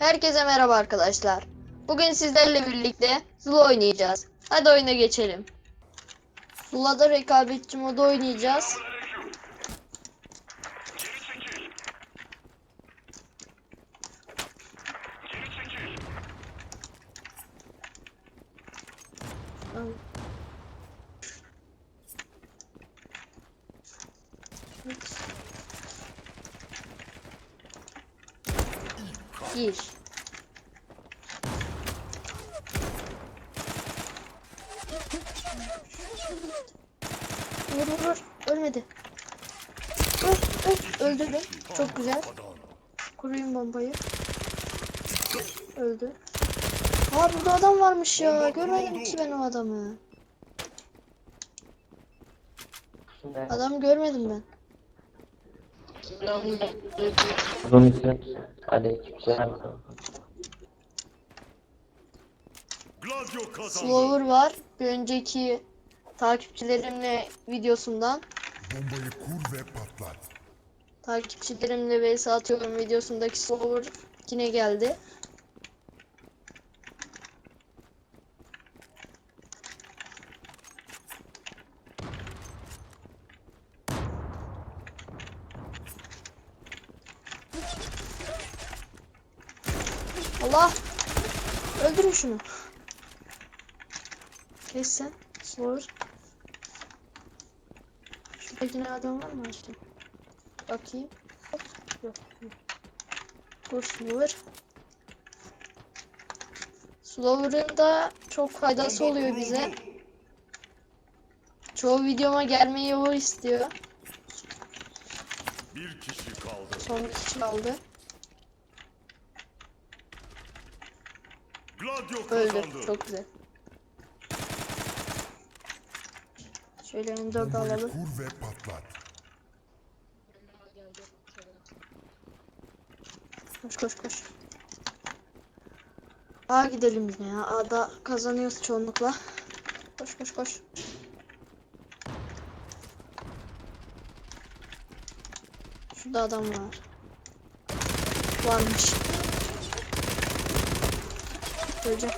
Herkese merhaba arkadaşlar. Bugün sizlerle birlikte Zula oynayacağız. Hadi oyuna geçelim. Zula'da rekabetçi modu oynayacağız. Vur vur vur. Ölmedi. Öl, öl. Öldürdüm. Çok güzel. Kurayım bombayı. Öldü. Aa burada adam varmış ya. Görmedim ki ben o adamı. Adamı görmedim ben. Slower var. Bir önceki takipçilerimle videosundan. Bombayı kur ve patlat. Takipçilerimle vs atıyorum videosundaki Slower yine geldi. Allah! Öldürün şunu. Kes sen. Slower. Yine adam var mı açtım? Bakayım. Yok. yok. Slower. Slower'ın da çok faydası oluyor bize. Çoğu videoma gelmeyi o istiyor. Bir kişi kaldı. Son bir kişi kaldı. Gladio Öldü. Çok güzel. Şöyle M4 Bombayı alalım. kur ve patlat. Koş koş koş. A gidelim yine ya. A'da kazanıyoruz çoğunlukla. Koş koş koş. Şurada adam var. Varmış. Öleceğim.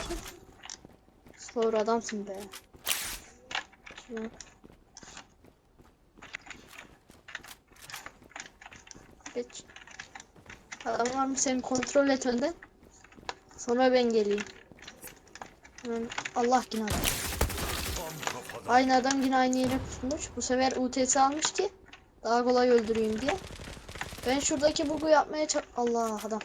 Slower adamsın be. Şuna. Geç. Adam var mı sen kontrol et önden. Sonra ben geleyim. Allah yine adam. Aynı adam yine aynı yere tutmuş. Bu sefer UTS almış ki daha kolay öldüreyim diye. Ben şuradaki bugu yapmaya çab... Allah adam.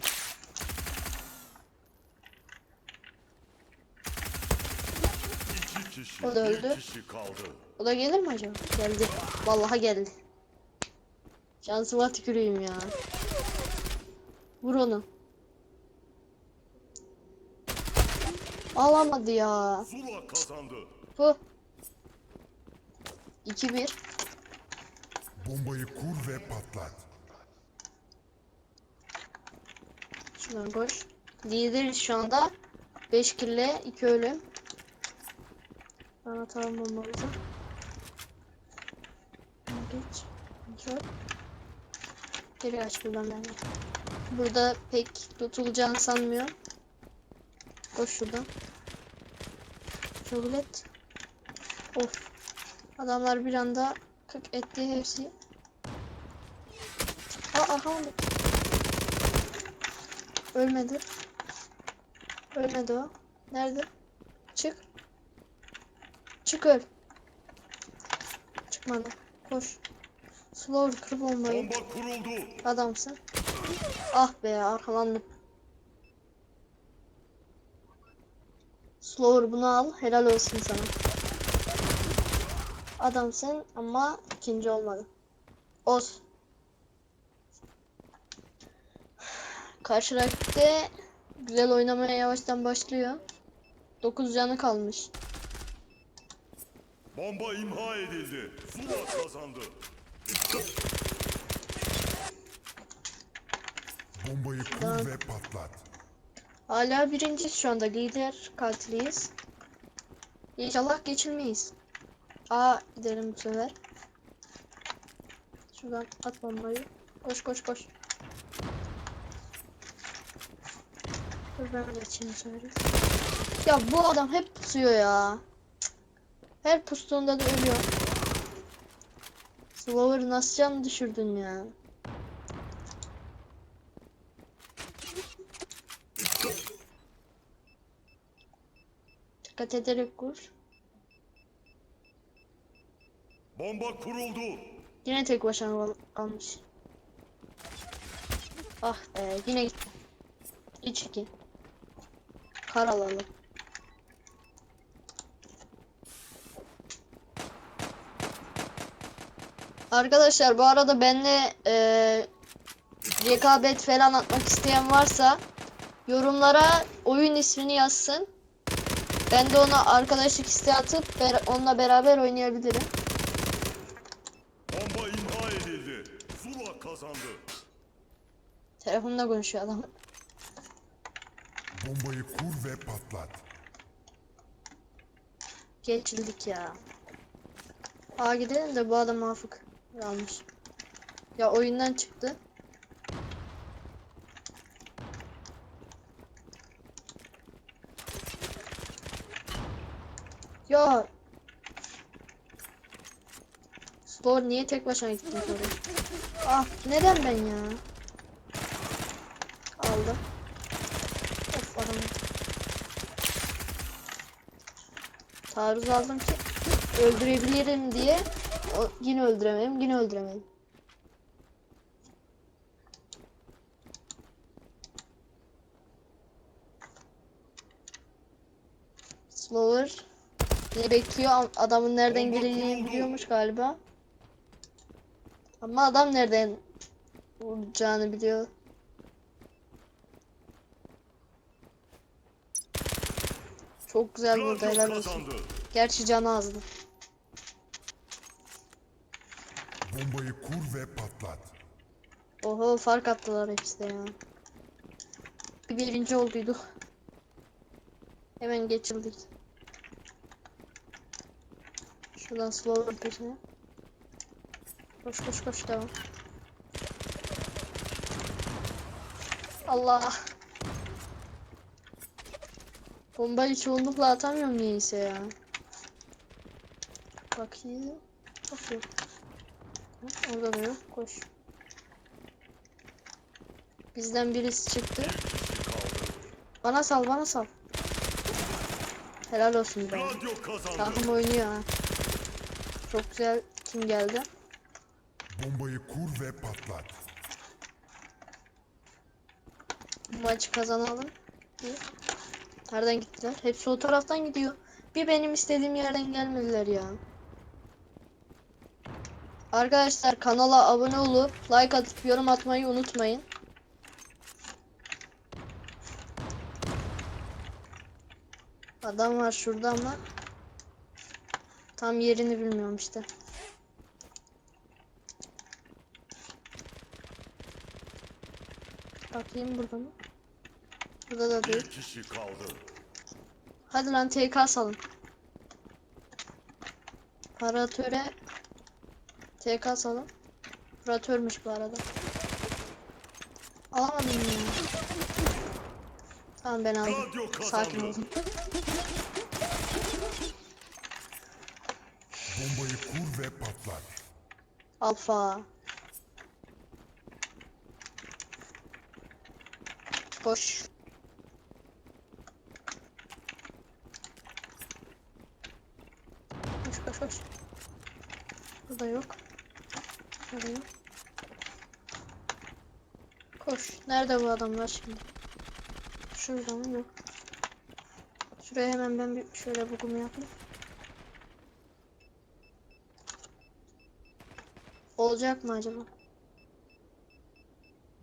Kişi. O da öldü. O da gelir mi acaba? Geldi. Vallahi geldi. Şansıma tüküreyim ya. Vur onu. Alamadı ya. Zula kazandı. Bu. 2-1. Bombayı kur ve patlat. Şuradan koş. Lideriz şu anda. 5 kille 2 ölüm. Ben atalım bombamızı. Geç. Kontrol. Geri aç buradan ben. Burada pek tutulacağını sanmıyorum. Koş şuradan. Et. Of. Adamlar bir anda 40 etti hepsi. Aa, aha. Ölmedi. Ölmedi o. Nerede? Çık. Çık öl. Çıkmadı. Koş. Slow kır bombayı. Bomba kuruldu. Adamsın. Ah be arkalandım. Slower bunu al. Helal olsun sana. Adamsın ama ikinci olmadı. Oz. Karşı rakipte güzel oynamaya yavaştan başlıyor. 9 canı kalmış. Bomba imha edildi. Zula kazandı. Bombayı kur ve patlat. Hala birinciyiz şu anda. Lider katiliyiz. İnşallah geçilmeyiz. Aa gidelim bu sefer. Şuradan at bombayı. Koş koş koş. Dur ben geçeyim sonra. Ya bu adam hep pusuyor ya. Her pustuğunda da ölüyor. Slower nasıl can düşürdün ya? Dikkat ederek kur. Bomba kuruldu. Yine tek başına kal- kalmış. Ah be yine gitti. 3-2. Kar alalım. Arkadaşlar bu arada benle eee rekabet falan atmak isteyen varsa yorumlara oyun ismini yazsın. Ben de ona arkadaşlık isteği atıp ber- onunla beraber oynayabilirim. Bomba imha edildi. Zula kazandı. Telefonda konuşuyor adam. Bombayı kur ve patlat. Geçildik ya. Aa gidelim de bu adam mafık almış. Ya oyundan çıktı. Ya. Store niye tek başına gittin oraya? Ah neden ben ya? Aldı. Of adam. Taarruz aldım ki öldürebilirim diye o, yine öldüremedim yine öldüremedim. Slower ne bekliyor Am- adamın nereden geleceğini biliyormuş galiba. Ama adam nereden vuracağını biliyor. Çok güzel vurdu helal olsun. Gerçi canı azdı. Bombayı kur ve patlat. Oho fark attılar hepsi de ya. Bir birinci olduyduk. Hemen geçildik. Şuradan slow'un peşine. Koş koş koş devam. Allah. Bombayı çoğunlukla atamıyorum niyeyse ya. Bakayım. Of yok. Orada da yok. Koş. Bizden birisi çıktı. Bana sal, bana sal. Helal olsun be. Takım oynuyor ha. Çok güzel kim geldi? Bombayı kur ve patlat. Bu maçı kazanalım. Nereden gittiler? Hepsi o taraftan gidiyor. Bir benim istediğim yerden gelmediler ya. Arkadaşlar kanala abone olup like atıp yorum atmayı unutmayın. Adam var şurada ama tam yerini bilmiyorum işte. Bakayım burada mı? Burada da değil. Bir kişi kaldı. Hadi lan TK salın. Paratöre TK salın. Operatörmüş bu arada. Alamadım ya. Tamam ben aldım. Sakin olun. Bombayı kur ve patlat. Alfa. Koş. Koş koş koş. Burada yok. Koş. Nerede bu adamlar şimdi? Şurada mı? Yok. Şuraya hemen ben bir şöyle bukumu yapayım. Olacak mı acaba?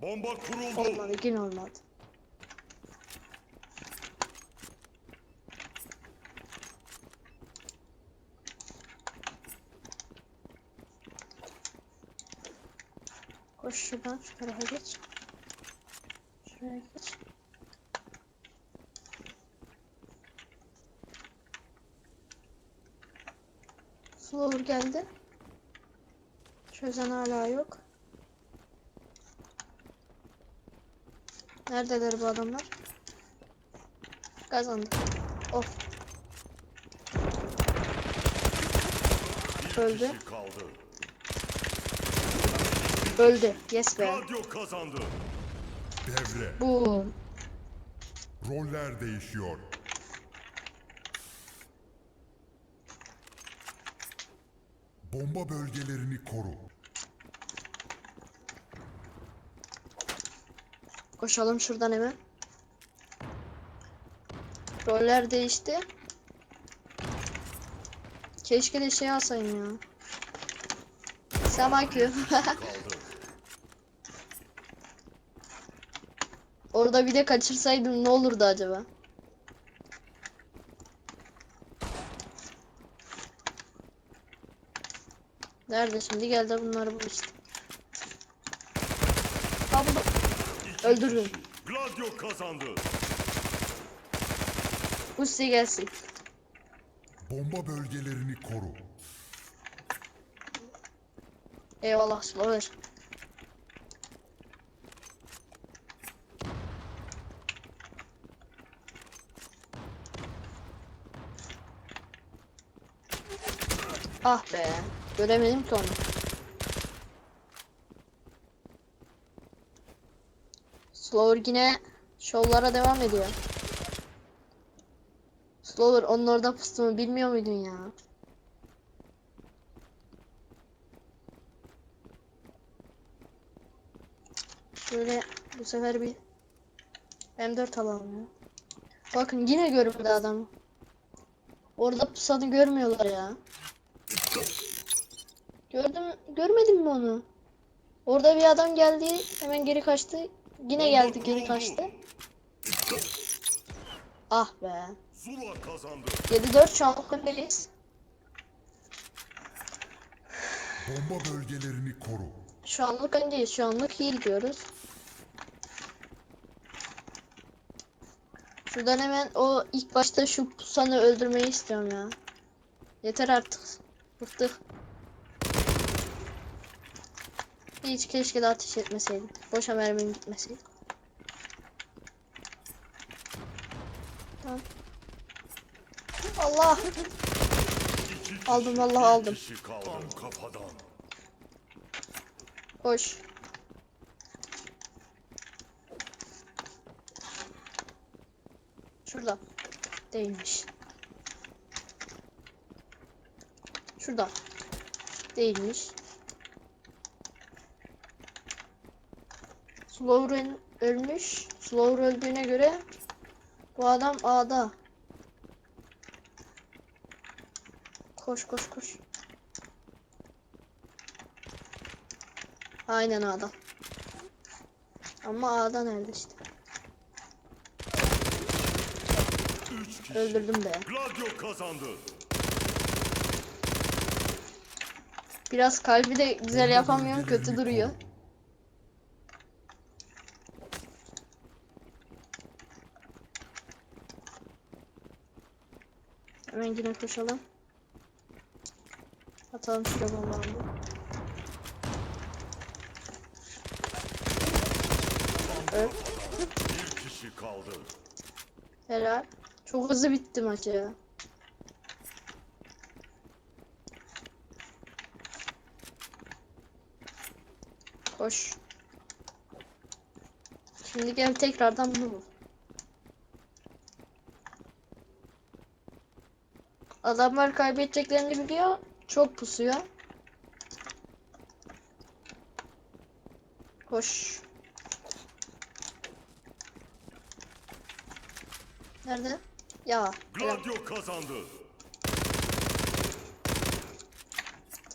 Bomba kuruldu. Olmadı, yine olmadı. Koş şuradan, şu tarafa geç. Şuraya geç. Slower geldi. Çözen hala yok. Neredeler bu adamlar? Kazandı. Of. Öldü. Öldü. Yes be. Radyo kazandı. Devre. Bu. Roller değişiyor. Bomba bölgelerini koru. Koşalım şuradan hemen. Roller değişti. Keşke de şey alsayım ya. Semakü. Kaldı. Orada bir de kaçırsaydım ne olurdu acaba? Nerede şimdi? Gel de bunları bul işte. Ha bunu öldürdüm. Radyo kazandı. Bu size gelsin. Bomba bölgelerini koru. Eyvallah Slower. Ah be. Göremedim ki onu. Slower yine şovlara devam ediyor. Slower onun orada pustuğunu bilmiyor muydun ya? Şöyle bu sefer bir M4 alalım ya. Bakın yine görmedi adamı. Orada pusanı görmüyorlar ya. Gördüm, görmedin mi onu? Orada bir adam geldi, hemen geri kaçtı. Yine geldi, geri kaçtı. Ah be. Zula kazandı. 7-4 şu an öndeyiz. Bomba bölgelerini koru. Şu anlık öndeyiz. Şu anlık iyi gidiyoruz. Şuradan hemen o ilk başta şu pusanı öldürmeyi istiyorum ya. Yeter artık. Bıktık. Hiç keşke de ateş etmeseydim. Boşa mermim gitmeseydi. Allah! Aldım vallahi aldım. Koş. Şurada. Değilmiş. Şurada. Değilmiş. Slower ölmüş. Slower öldüğüne göre bu adam A'da. Koş koş koş. Aynen A'da. Ama A'da nerede işte. Öldürdüm be. Radyo kazandı. Biraz kalbi de güzel yapamıyorum. Kötü duruyor. Hemen yine koşalım. Atalım şuraya bombalarını. Evet. Bir kişi kaldı. Helal. Çok hızlı bitti maç ya. Koş. Şimdi gel tekrardan bunu bul. Adamlar kaybedeceklerini biliyor. Çok pusuyor. Koş. Nerede? Ya. Radyo kazandı.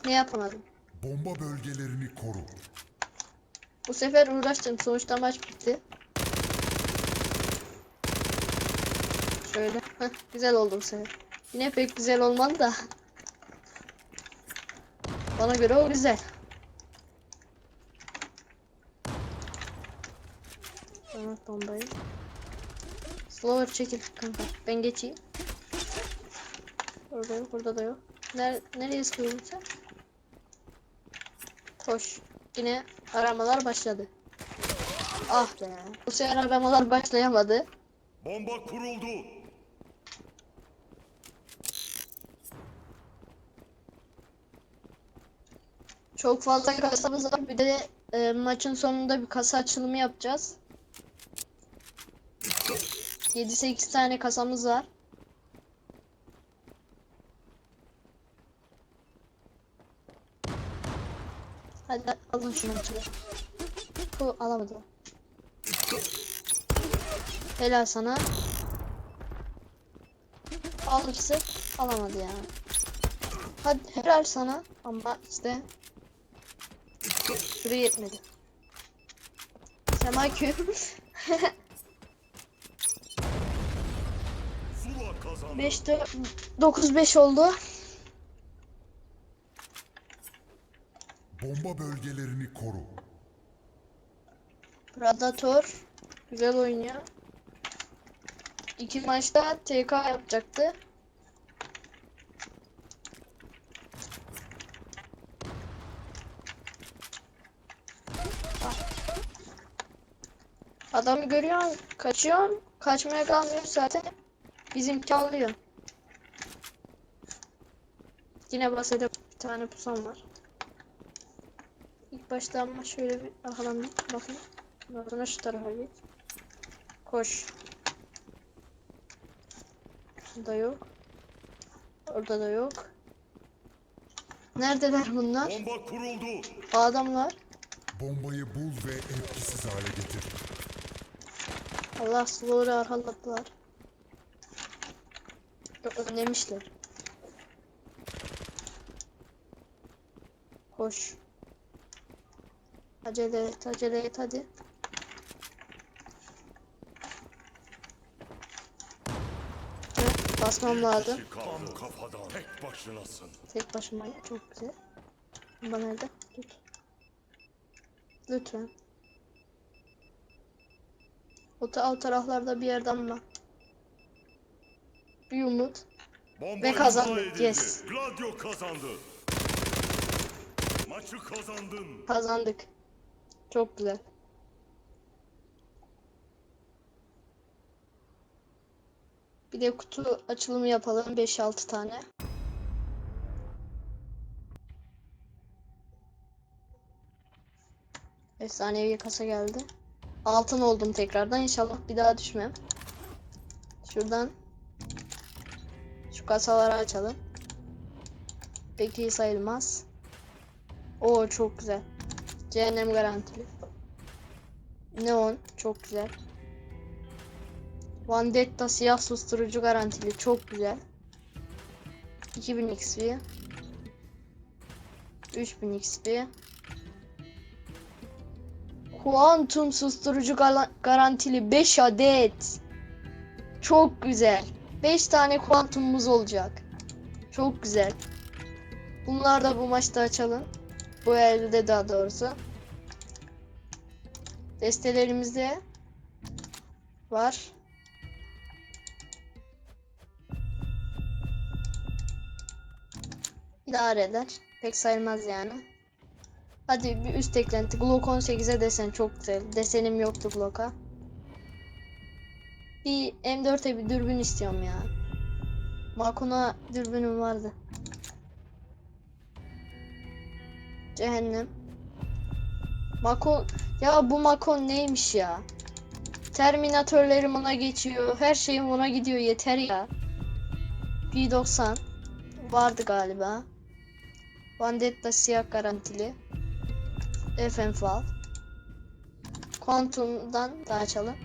Ne yapamadım? Bomba bölgelerini koru. Bu sefer uğraştım. Sonuçta maç bitti. Şöyle. Heh, güzel oldu bu sefer. Yine pek güzel olmadı da. Bana göre o güzel. Tamam bombayı. Slower çekil kanka. Ben geçeyim. Orada yok, burada da yok. Ner nereye sıkıyorsun sen? Koş yine aramalar başladı. Ah be. Bu sefer aramalar başlayamadı. Bomba kuruldu. Çok fazla kasamız var. Bir de e, maçın sonunda bir kasa açılımı yapacağız. 7-8 tane kasamız var. Hadi alın şunu. Bu alamadı. Helal sana. Al ikisi. Alamadı yani. Hadi helal sana. Ama işte Süre yetmedi. Semakü. Zula kazandı. 5 9 5 oldu. Bomba bölgelerini koru. Predator güzel oynuyor. İki maçta TK yapacaktı. Ah. Adamı görüyorsun, kaçıyorsun, kaçmaya kalmıyor zaten. Bizimki alıyor. Yine bahsedip bir tane pusam var. İlk başta ama şöyle bir arkadan bir bakın. Sonra şu tarafa git. Koş. Burada yok. Orada da yok. Neredeler bunlar? Bomba kuruldu. Adamlar. Bombayı bul ve etkisiz hale getir. Allah slow'u arkaladılar. Yok önlemişler. Koş. Acele et, acele et hadi. Evet, basmam lazım. Tam kafadan. Tek başınasın. Tek başıma çok güzel. Bomba nerede? Tut. Lütfen. O, ta o taraflarda bir yerden ama. Bir umut. Bomba Ve edildi. yes. Gladio kazandı. Maçı kazandın. Kazandık. Çok güzel. Bir de kutu açılımı yapalım 5-6 tane. Efsanevi kasa geldi. Altın oldum tekrardan. İnşallah bir daha düşmem. Şuradan şu kasaları açalım. Pek iyi sayılmaz. Oo çok güzel. Cehennem garantili. Neon çok güzel. Vendetta siyah susturucu garantili çok güzel. 2000 XP. 3000 XP. Kuantum susturucu garantili 5 adet. Çok güzel. 5 tane kuantumumuz olacak. Çok güzel. Bunlar da bu maçta açalım. Bu elde daha doğrusu. Destelerimizde var. İdare eder. Pek sayılmaz yani. Hadi bir üst eklenti. Glock 18'e desen çok güzel. Desenim yoktu Glock'a. Bir M4'e bir dürbün istiyorum ya. Makun'a dürbünüm vardı. Cehennem. Makon ya bu Makon neymiş ya? Terminatörlerim ona geçiyor. Her şeyim ona gidiyor yeter ya. P90 vardı galiba. Vendetta siyah garantili. FM Fal. Quantum'dan da açalım.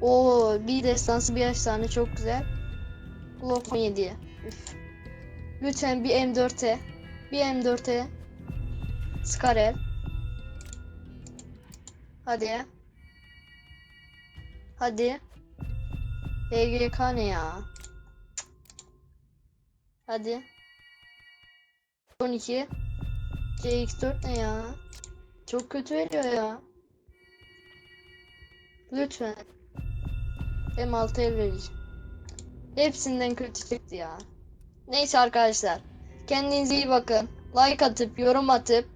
Oo bir destansı bir efsane çok güzel. Glock 17'ye. Üf. Lütfen bir M4'e. Bir M4'e. Skarel. Hadi. Hadi. BGK ne ya? Hadi. 12. CX4 ne ya? Çok kötü veriyor ya. Lütfen. M6 el vereceğim. Hepsinden kötü çıktı ya. Neyse arkadaşlar. Kendinize iyi bakın. Like atıp yorum atıp